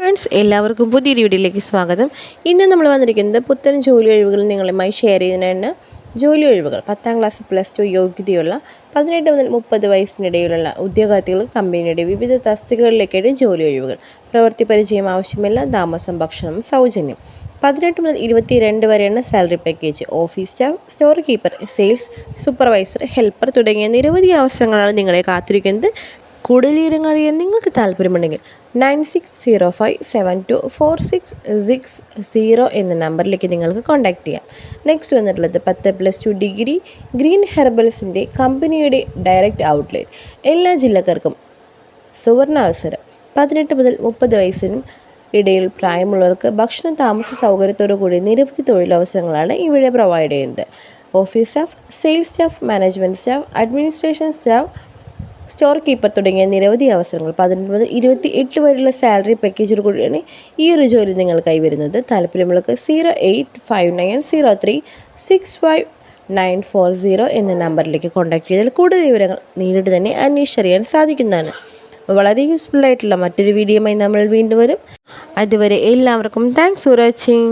Friends എല്ലാവർക്കും പുതിയൊരു വീഡിയോയിലേക്ക് സ്വാഗതം. ഇന്ന് നമ്മൾ വന്നിരിക്കുന്നത് പുത്തൻ ജോലി ഒഴിവുകൾ നിങ്ങളുമായി ഷെയർ ചെയ്യുന്നതാണ് ജോലി ഒഴിവുകൾ പത്താം ക്ലാസ് പ്ലസ് ടു യോഗ്യതയുള്ള പതിനെട്ട് മുതൽ മുപ്പത് വയസ്സിനിടയിലുള്ള ഉദ്യോഗാർത്ഥികൾ കമ്പനിയുടെ വിവിധ തസ്തികകളിലേക്കായിട്ട് ജോലി ഒഴിവുകൾ. പ്രവൃത്തി പരിചയം ആവശ്യമില്ല താമസം ഭക്ഷണം സൗജന്യം. പതിനെട്ട് മുതൽ ഇരുപത്തിരണ്ട് വരെയാണ് salary package office staff store keeper sales supervisor helper തുടങ്ങിയ നിരവധി അവസരങ്ങളാണ് നിങ്ങളെ കാത്തിരിക്കുന്നത്. കൂടുതൽ വിവരങ്ങൾ അറിയാൻ നിങ്ങൾക്ക് താല്പര്യമുണ്ടെങ്കിൽ nine six zero five seven two four six six zero എന്ന നമ്പറിലേക്ക് നിങ്ങൾക്ക് കോൺടാക്റ്റ് ചെയ്യാം. നെക്സ്റ്റ് വന്നിട്ടുള്ളത് പത്ത് പ്ലസ് ടു ഡിഗ്രി ഗ്രീൻ ഹെർബൽസിന്റെ കമ്പനിയുടെ ഡയറക്റ്റ് ഔട്ട്ലെറ്റ് എല്ലാ ജില്ലക്കാർക്കും സുവർണ അവസരം പതിനെട്ട് മുതൽ മുപ്പത് വയസ്സിനും ഇടയിൽ പ്രായമുള്ളവർക്ക് ഭക്ഷണ താമസ സൗകര്യത്തോടു കൂടി നിരവധി തൊഴിലവസരങ്ങളാണ് ഇവിടെ പ്രൊവൈഡ് ചെയ്യുന്നത്. Office staff sales staff management staff administration staff store keeper തുടങ്ങിയ നിരവധി അവസരങ്ങൾ പതിനെട്ട് മുതൽ ഇരുപത്തി എട്ട് വരെയുള്ള സാലറി പാക്കേജോട് കൂടിയാണ് ഈ ഒരു ജോലി നിങ്ങൾ കൈവരുന്നത്. താല്പര്യമുള്ളവർക്ക് zero eight five nine zero three six five nine four zero എന്ന നമ്പറിലേക്ക് കോൺടാക്ട് ചെയ്താൽ കൂടുതൽ വിവരങ്ങൾ നേരിട്ട് തന്നെ അന്വേഷിച്ചറിയാൻ സാധിക്കുന്നതാണ്. വളരെ യൂസ്ഫുൾ ആയിട്ടുള്ള മറ്റൊരു വീഡിയോയുമായി നമ്മൾ വീണ്ടും വരും. അതുവരെ എല്ലാവർക്കും താങ്ക്സ് ഫോർ വാച്ചിങ്